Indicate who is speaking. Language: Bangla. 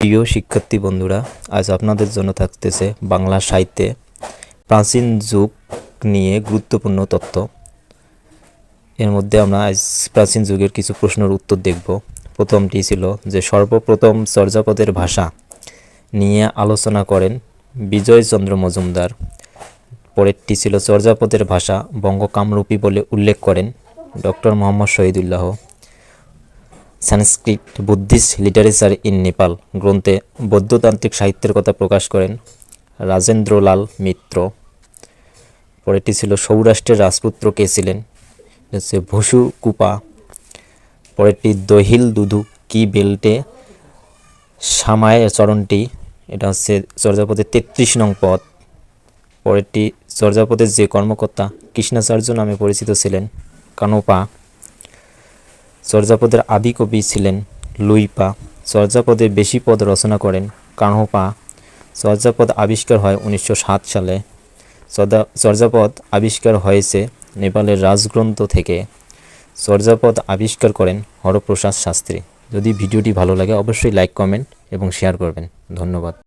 Speaker 1: প্রিয় শিক্ষার্থী বন্ধুরা, আজ আপনাদের জন্য থাকতেছে বাংলা সাহিত্যে প্রাচীন যুগ নিয়ে গুরুত্বপূর্ণ তথ্য। এর মধ্যে আমরা আজ প্রাচীন যুগের কিছু প্রশ্নের উত্তর দেখব। প্রথমটি ছিল যে, সর্বপ্রথম চর্যাপদের ভাষা নিয়ে আলোচনা করেন বিজয়চন্দ্র মজুমদার। পরেরটি ছিল চর্যাপদের ভাষা বঙ্গকামরূপী বলে উল্লেখ করেন doctor Mohammad Shahidullah. Sanskrit Buddhist literature in Nepal গ্রন্থে বৌদ্ধতান্ত্রিক সাহিত্যের কথা প্রকাশ করেন রাজেন্দ্রলাল মিত্র। পরেরটি ছিল সৌরাষ্ট্রের রাজপুত্র কে ছিলেন? হচ্ছে ভসু কুপা। পরেরটি দহিল দুধু কি বেল্টে সামায় চরণটি? এটা হচ্ছে চর্যাপদের তেত্রিশ নং পদ। পরেরটি চর্যাপদের যে কর্মকর্তা কৃষ্ণাচার্য নামে পরিচিত ছিলেন কানোপা। চর্যাপদের আদি কবি ছিলেন লুইপা চর্যাপদে বেশি পদ রচনা করেন কানহপা চর্যাপদ আবিষ্কার হয় উনিশশো সাত সালে। চর্যা- চর্যাপদ আবিষ্কার হয়েছে নেপালের রাজগ্রন্থ থেকে। চর্যাপদ আবিষ্কার করেন হরপ্রসাদ শাস্ত্রী। যদি ভিডিওটি ভালো লাগে অবশ্যই লাইক, কমেন্ট এবং শেয়ার করবেন। ধন্যবাদ।